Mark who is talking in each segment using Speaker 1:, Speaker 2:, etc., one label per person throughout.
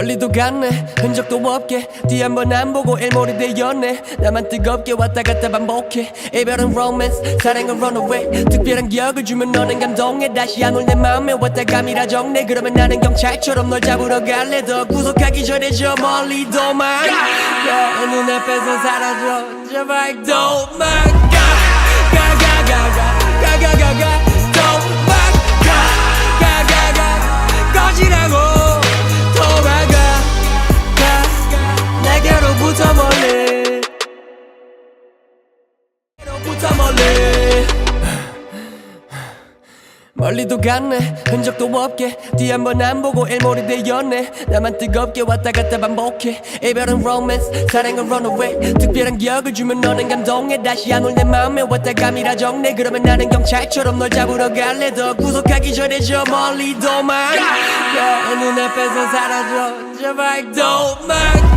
Speaker 1: 멀리도 갔네. 흔적도 없게. 뒤 한 번 안 보고 일몰이 되었네. 나만 뜨겁게 왔다 갔다 반복해. 이별은 romance 사랑은 runaway. 특별한 기억을 주면 너는 감동해. 다시 안 올내 맘에 왔다 감이라 정네. 그러면 나는 경찰처럼 널 잡으러 갈래. 더 구속하기 전에 저 멀리 도망가. 눈앞에서 사라져. 제발 도망가. 가가가가 가가가가 내게로부터 멀리. 멀리도 갔네. 흔적도 없게. 뒤 한 번 안 보고 일몰이 되었네. 나만 뜨겁게 왔다 갔다 반복해. 이별은 romance 사랑은 runaway. 특별한 기억을 주면 너는 감동해. 다시 안 올내 맘에 왔다 감이라 정네. 그러면 나는 경찰처럼 널 잡으러 갈래. 더 구속하기 전에 저 멀리 도망가 눈앞에서 사라져. 제발 도망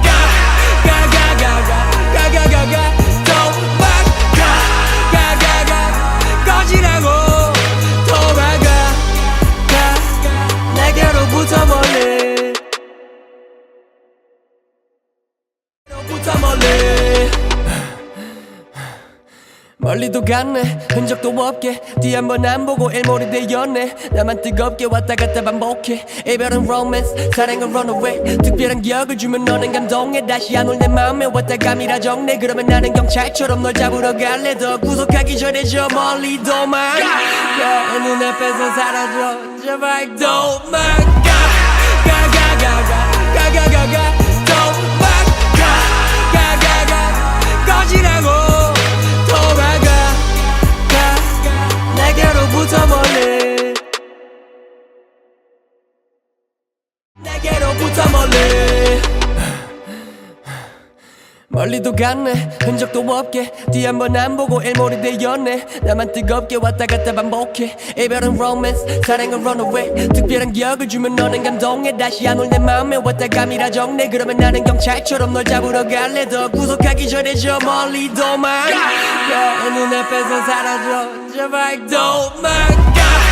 Speaker 1: 멀리도 갔네. 흔적도 없게. 뒤 한 번 안 보고 일몰이 되었네. 나만 뜨겁게 왔다 갔다 반복해. 이별은 romance 사랑은 runaway. 특별한 기억을 주면 너는 감동해. 다시 안 올내 맘에 왔다 감이라 정네. 그러면 나는 경찰처럼 널 잡으러 갈래. 더 구속하기 전에 저 멀리 도망가 눈앞에서 사라져. 제발 도망 멀리도 갔네. 흔적도 없게. 뒤 한 번 안 보고 일몰이 되었네. 나만 뜨겁게 왔다 갔다 반복해. 이별은 romance 사랑은 runaway. 특별한 기억을 주면 너는 감동해. 다시 안 올내 맘에 왔다 감이라 정네. 그러면 나는 경찰처럼 널 잡으러 갈래. 더 구속하기 전에 저 멀리 도망가 눈앞에서 사라져. 제발 도망가